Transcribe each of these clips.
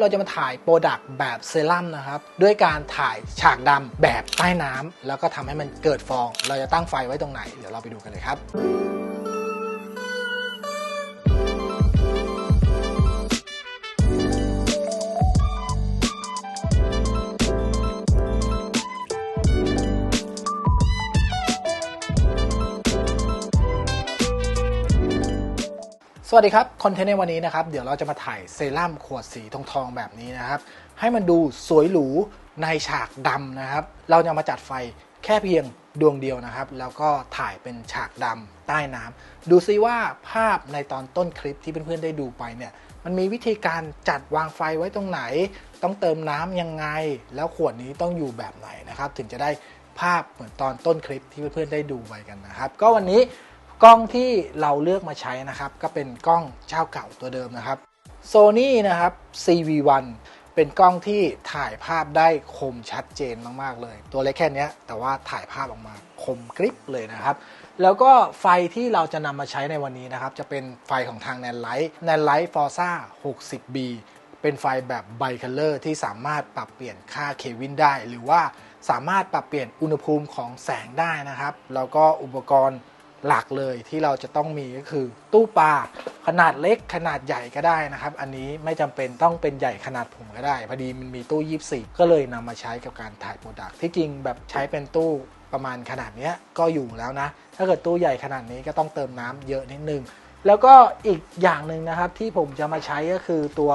เราจะมาถ่ายโปรดักต์แบบเซรั่มนะครับ ด้วยการถ่ายฉากดำแบบใต้น้ำแล้วก็ทำให้มันเกิดฟอง เราจะตั้งไฟไว้ตรงไหน เดี๋ยวเราไปดูกันเลยครับ วัสดีครับ คอนเทนต์ในวันนี้นะครับ เดี๋ยวเราจะมาถ่ายเซรั่มขวดสีทองทองๆแบบนี้นะครับ ให้มันดูสวยหรูในฉากดำนะครับ เราจะมาจัดไฟแค่เพียงดวงเดียวนะครับ แล้วก็ถ่ายเป็นฉากดำใต้น้ำดูซิว่าภาพในตอนต้นคลิปที่เพื่อนๆได้ดูไปเนี่ย มันมีวิธีการจัดวางไฟไว้ตรงไหน ต้องเติมน้ำยังไง แล้วขวดนี้ต้องอยู่แบบไหนนะครับ ถึงจะได้ภาพเหมือนตอนต้นคลิปที่เพื่อนๆได้ดูไปกันนะครับ ก็วันนี้ กล้องที่เราเลือกมาใช้นะครับ ก็เป็นกล้องเจ้าเก่าตัวเดิมนะครับ Sony นะครับ CV1 เป็นกล้องที่ถ่ายภาพได้คมชัดเจนมากๆเลย ตัวเล็กแค่นี้แต่ว่าถ่ายภาพออกมาคมกริบเลยนะครับ แล้วก็ไฟที่เราจะนำมาใช้ในวันนี้นะครับ จะเป็นไฟของทาง n a n l i g h t n a n l i g h t Forza 60B เป็นไฟแบบไบคัลเลอร์ที่สามารถปรับเปลี่ยนค่าเควินได้ หรือว่าสามารถปรับเปลี่ยนอุณหภูมิของแสงได้นะครับ แล้วก็อุปกรณ์ หลักเลยที่เราจะต้องมีก็คือ ตู้ปลาขนาดเล็กขนาดใหญ่ก็ได้นะครับ อันนี้ไม่จำเป็นต้องเป็นใหญ่ขนาดผมก็ได้ พอดีมันมีตู้ยีบสี่ก็เลยนำมาใช้กับการถ่ายโปรดักต์ที่จริงแบบใช้เป็นตู้ประมาณขนาดเนี้ยก็อยู่แล้วนะ ถ้าเกิดตู้ใหญ่ขนาดนี้ก็ต้องเติมน้ำเยอะนิดนึง แล้วก็อีกอย่างหนึ่งนะครับที่ผมจะมาใช้ก็คือตัว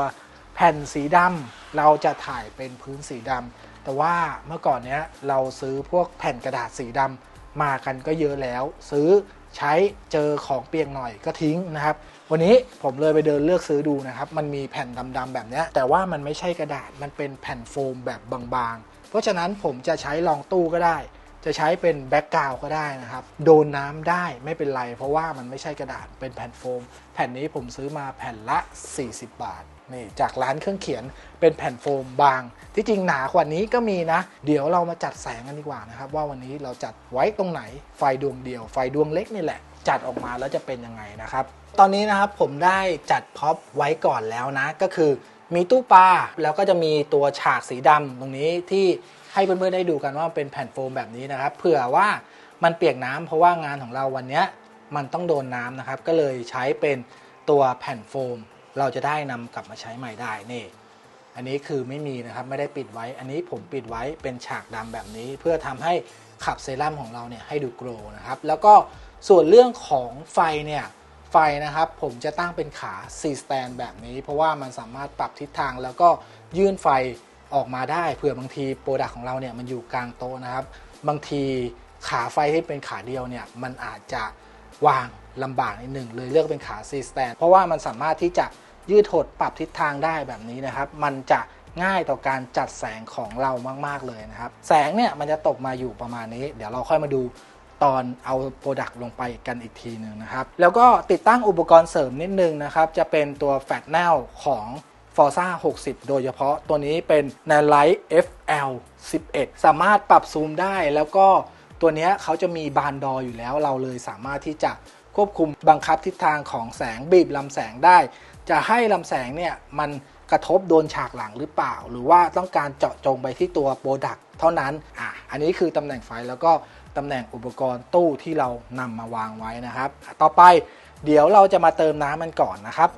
แผ่นสีดำเราจะถ่ายเป็นพื้นสีดำแต่ว่าเมื่อก่อนเนี้ยเราซื้อพวกแผ่นกระดาษสีดำมากันก็เยอะแล้วซื้อ ใช้เจอของเปียกหน่อยก็ทิ้งนะครับ วันนี้ผมเลยไปเดินเลือกซื้อดูนะครับ มันมีแผ่นดำๆแบบนี้แต่ว่ามันไม่ใช่กระดาษมันเป็นแผ่นโฟมแบบบางๆ เพราะฉะนั้นผมจะใช้รองตู้ก็ได้ จะใช้เป็นแบ็กกราวก็ได้นะครับ โดนน้ำได้ไม่เป็นไร เพราะว่ามันไม่ใช่กระดาษเป็นแผ่นโฟม แผ่นนี้ผมซื้อมาแผ่นละ 40 บาท นี่จากร้านเครื่องเขียนเป็นแผ่นโฟมบาง ที่จริงหนากว่านี้ก็มีนะ เดี๋ยวเรามาจัดแสงกันดีกว่านะครับ ว่าวันนี้เราจัดไว้ตรงไหนไฟดวงเดียว ไฟดวงเล็กนี่แหละ จัดออกมาแล้วจะเป็นยังไงนะครับ ตอนนี้นะครับผมได้จัดพ็อปไว้ก่อนแล้วนะ ก็คือมีตู้ปลาแล้วก็จะมีตัวฉากสีดำตรงนี้ที่ให้เพื่อนๆได้ดูกันว่าเป็นแผ่นโฟมแบบนี้นะครับเผื่อว่ามันเปียกน้ำเพราะว่างานของเราวันนี้มันต้องโดนน้ำนะครับ ก็เลยใช้เป็นตัวแผ่นโฟม เราจะได้นำกลับมาใช้ใหม่ได้นี่ อันนี้คือไม่มีนะครับไม่ได้ปิดไว้ อันนี้ผมปิดไว้เป็นฉากดำแบบนี้ เพื่อทำให้ขับเซรั่มของเราเนี่ยให้ดูโกรว์นะครับ แล้วก็ส่วนเรื่องของไฟเนี่ยไฟนะครับผมจะตั้งเป็นขา C stand แบบนี้ เพราะว่ามันสามารถปรับทิศทางแล้วก็ยื่นไฟออกมาได้เผื่อบางทีโปรดักของเราเนี่ยมันอยู่กลางโต๊ะนะครับ บางทีขาไฟที่เป็นขาเดียวเนี่ยมันอาจจะวาง ลำบากนิดหนึ่งเลยเลือกเป็นขา C stand เพราะว่ามันสามารถที่จะยืดหดปรับทิศทางได้แบบนี้นะครับ มันจะง่ายต่อการจัดแสงของเรามากๆเลยนะครับ แสงเนี่ยมันจะตกมาอยู่ประมาณนี้ เดี๋ยวเราค่อยมาดูตอนเอาโปรดักต์ลงไปกันอีกทีหนึ่งนะครับ แล้วก็ติดตั้งอุปกรณ์เสริมนิดนึงนะครับ จะเป็นตัวแฟลชแนลของ Forza 60 โดยเฉพาะตัวนี้เป็น n a n l i g h t FL 11 สามารถปรับซูมได้แล้วก็ตัวนี้เขาจะมีบานดออยู่แล้วเราเลยสามารถที่จะ ควบคุมบังคับทิศทางของแสงบีบลำแสงได้ จะให้ลำแสงเนี่ยมันกระทบโดนฉากหลังหรือเปล่า หรือว่าต้องการเจาะจงไปที่ตัวโปรดักเท่านั้นอะอันนี้คือตำแหน่งไฟแล้วก็ตำแหน่งอุปกรณ์ตู้ที่เรานำมาวางไว้นะครับ ต่อไปเดี๋ยวเราจะมาเติมน้ำมันก่อนนะครับ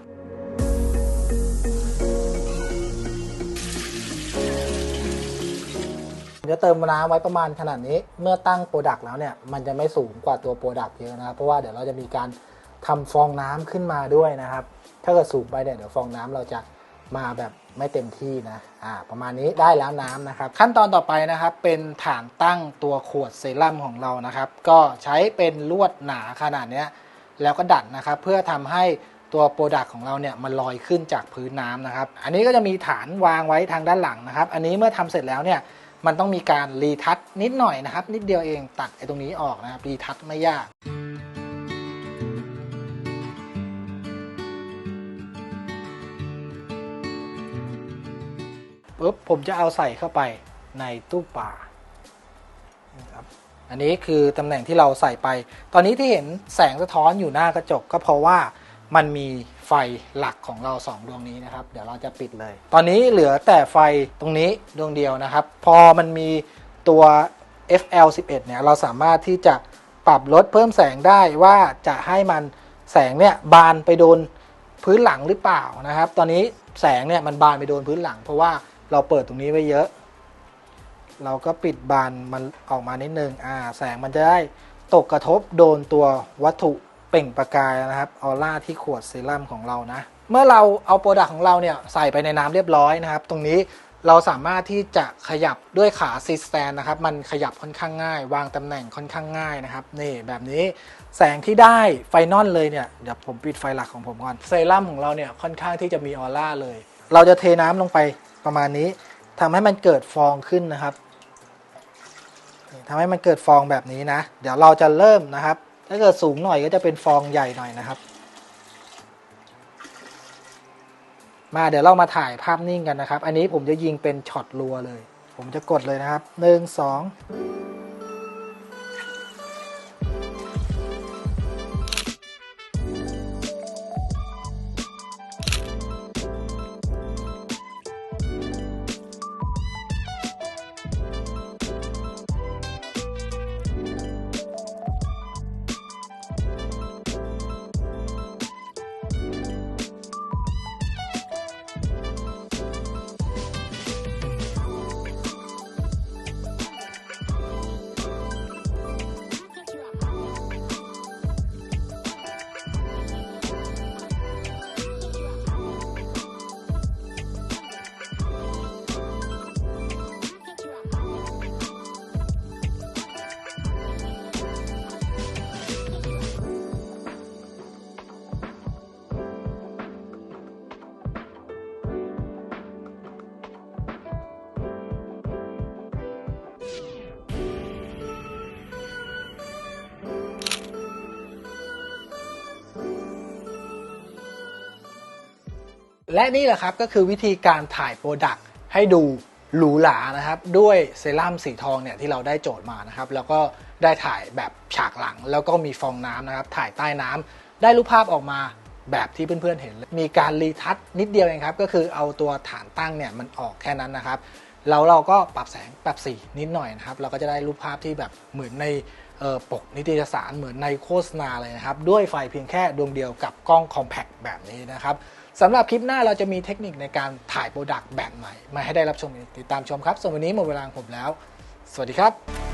จะเติมน้ำไว้ประมาณขนาดนี้ เมื่อตั้งโปรดักต์แล้วเนี่ยมันจะไม่สูงกว่าตัวโปรดักต์เยอะนะครับ เพราะว่าเดี๋ยวเราจะมีการทำฟองน้ำขึ้นมาด้วยนะครับ ถ้าเกิดสูงไปเนี่ยเดี๋ยวฟองน้ำเราจะมาแบบไม่เต็มที่นะอ่าประมาณนี้ได้แล้วน้ำนะครับ ขั้นตอนต่อไปนะครับเป็นฐานตั้งตัวขวดเซรั่มของเรานะครับ ก็ใช้เป็นลวดหนาขนาดนี้แล้วก็ดัดนะครับ เพื่อทำให้ตัวโปรดักต์ของเราเนี่ยมันลอยขึ้นจากพื้นน้ำนะครับ อันนี้ก็จะมีฐานวางไว้ทางด้านหลังนะครับ อันนี้เมื่อทำเสร็จแล้วเนี่ย มันต้องมีการรีทัชนิดหน่อยนะครับ นิดเดียวเองตัดไอ้ตรงนี้ออกนะครับรีทัชไม่ยากปุ๊บผมจะเอาใส่เข้าไปในตู้ปลาครับอันนี้คือตำแหน่งที่เราใส่ไป ตอนนี้ที่เห็นแสงสะท้อนอยู่หน้ากระจกก็เพราะว่า มันมีไฟหลักของเรา 2 ดวงนี้นะครับ เดี๋ยวเราจะปิดเลย ตอนนี้เหลือแต่ไฟตรงนี้ดวงเดียวนะครับ พอมันมีตัว FL11 เนี่ยเราสามารถที่จะปรับลดเพิ่มแสงได้ว่าจะให้มันแสงเนี่ยบานไปโดนพื้นหลังหรือเปล่านะครับ ตอนนี้แสงเนี่ยมันบานไปโดนพื้นหลัง เพราะว่าเราเปิดตรงนี้ไว้เยอะ เราก็ปิดบานมันออกมานิดนึงอ่าแสงมันจะได้ตกกระทบโดนตัววัตถุ เปล่งประกายนะครับออร่าที่ขวดเซรั่มของเรานะ เมื่อเราเอาโปรดักต์ของเราเนี่ยใส่ไปในน้ำเรียบร้อยนะครับ ตรงนี้เราสามารถที่จะขยับด้วยขาซีสแตนนะครับ มันขยับค่อนข้างง่าย วางตำแหน่งค่อนข้างง่ายนะครับ นี่แบบนี้แสงที่ได้ไฟนอลเลยเนี่ย เดี๋ยวผมปิดไฟหลักของผมก่อน เซรั่มของเราเนี่ยค่อนข้างที่จะมีออร่าเลย เราจะเทน้ำลงไปประมาณนี้ทำให้มันเกิดฟองขึ้นนะครับทำให้มันเกิดฟองแบบนี้นะ เดี๋ยวเราจะเริ่มนะครับ ถ้าเกิดสูงหน่อยก็จะเป็นฟองใหญ่หน่อยนะครับ มาเดี๋ยวเรามาถ่ายภาพนิ่งกันนะครับ อันนี้ผมจะยิงเป็นช็อตรัวเลย ผมจะกดเลยนะครับหนึ่งสอง และนี่แหละครับก็คือวิธีการถ่ายโปรดักต์ให้ดูหรูหรานะครับ ด้วยเซรั่มสีทองเนี่ยที่เราได้โจทย์มานะครับ แล้วก็ได้ถ่ายแบบฉากหลัง แล้วก็มีฟองน้ำนะครับ ถ่ายใต้น้ำได้รูปภาพออกมาแบบที่เพื่อนๆเห็น มีการรีทัชนิดเดียวเองครับ ก็คือเอาตัวฐานตั้งเนี่ยมันออกแค่นั้นนะครับแล้วเราก็ปรับแสงปรับสีนิดหน่อยนะครับ เราก็จะได้รูปภาพที่แบบเหมือนในออปกนิตยสารเหมือนในโฆษณาเลยนะครับ ด้วยไฟเพียงแค่ดวงเดียวกับกล้องคอมแพคแบบนี้นะครับ สำหรับคลิปหน้าเราจะมีเทคนิคในการถ่ายโปรดักต์แบบใหม่ มาให้ได้รับชมติดตามชมครับส่วนวันนี้หมดเวลาของผมแล้ว สวัสดีครับ